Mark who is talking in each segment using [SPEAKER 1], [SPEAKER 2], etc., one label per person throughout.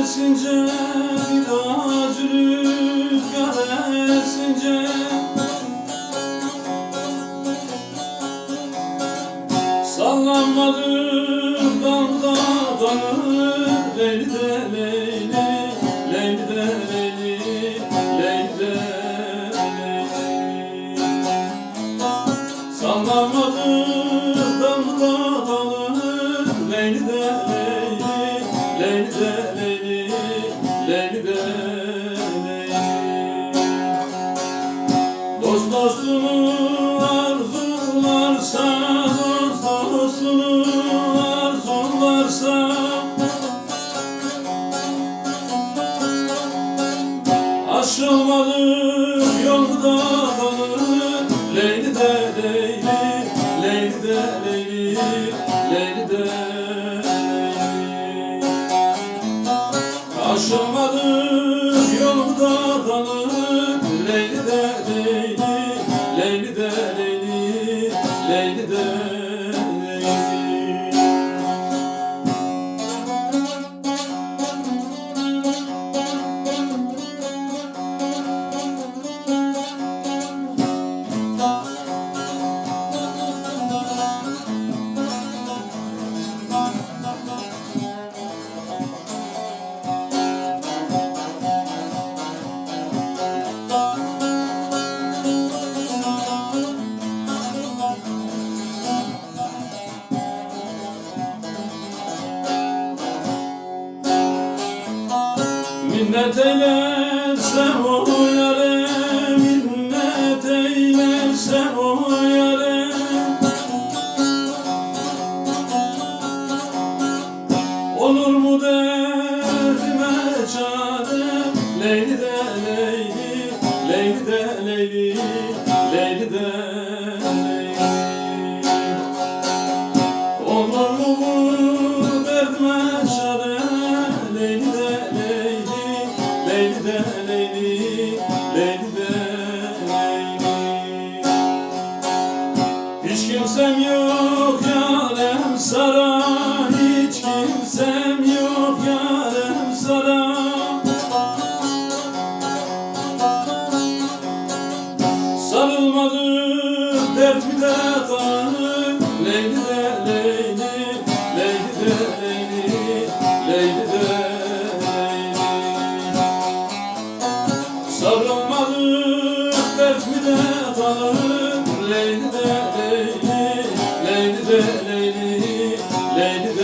[SPEAKER 1] esince biraz rüzgar esince Sallanmadım dalda dalı Leyli leyli Leyli leyli Leyli de leyli. Sallanmadım dalı Leyli de Aşılmadı yolda kalır Leyli de Leyli Leyli de Leyli Leyli de Minnet eylerse o yare Minnet eylerse o yare. Olur mu derdime çare? Leyli de Leyli Leyli de Leyli Leyli de Leyli. Olur mu derdime çare kimsem yok yarem sara Sarılmadı dert mi de kalır Leyli de Leyli Leyli de Leyli Leyli de Leyli Sarılmadı dert mi de kalır Leyli de Leyli Leyli de Leyli Leyli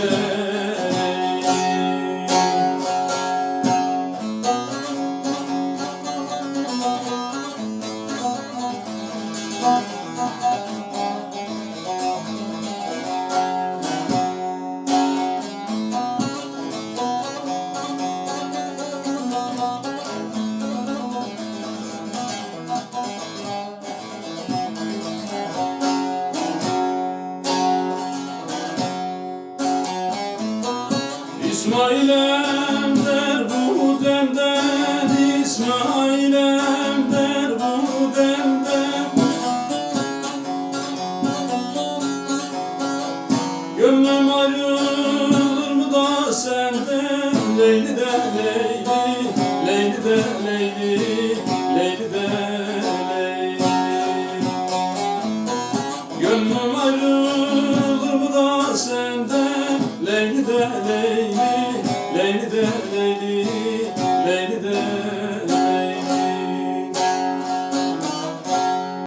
[SPEAKER 1] İsmail'em der bu demden İsmail'em der bu demden. Gönlüm ayrılır mı da senden? Leyli de Leyli, Leyli de Leyli, Leyli de Leyli. Gönlüm ayrılır mı da senden? Leyli de Leyli